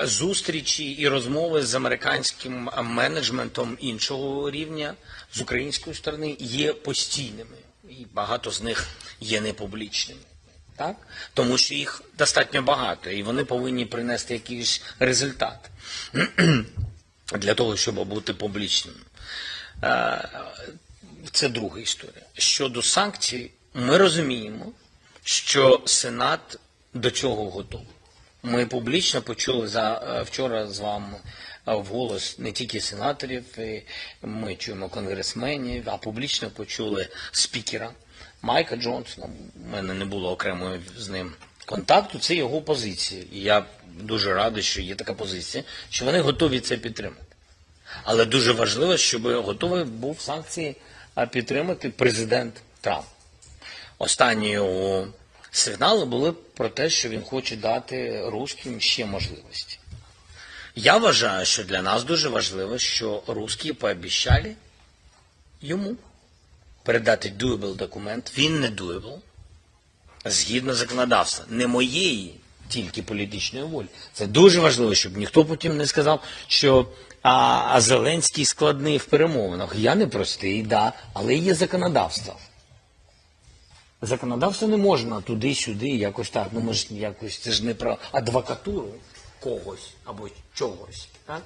Зустрічі і розмови з американським менеджментом іншого рівня з української сторони є постійними, і багато з них є непублічними. Так? Тому що їх достатньо багато, і вони повинні принести якийсь результат для того, щоб бути публічними. Е, Це друга історія. Щодо санкцій, ми розуміємо, що Сенат до цього готовий. Ми публічно почули за е, вчора з вами е, вголос не тільки сенаторів, ми чуємо конгресменів, а публічно почули спікера Майка Джонсона. У мене не було окремої з ним контакту. Це його позиція. І я дуже радий, що є така позиція, що вони готові це підтримати. Але дуже важливо, щоб готовий був санкції підтримати президент Трамп. Останні його сигнали були про те, що він хоче дати русським ще можливості. Я вважаю, що для нас дуже важливо, що русські пообіцяли йому передати doable документ. Він не doable, згідно законодавства, не моєї тільки політичної волі. Це дуже важливо, щоб ніхто потім не сказав, що а, а Зеленський складний в перемовинах. Я не простий, да, але є законодавство. Законодавство не можна туди-сюди, якось так. Ну ми ж якось це ж не про адвокатуру когось або чогось. Так?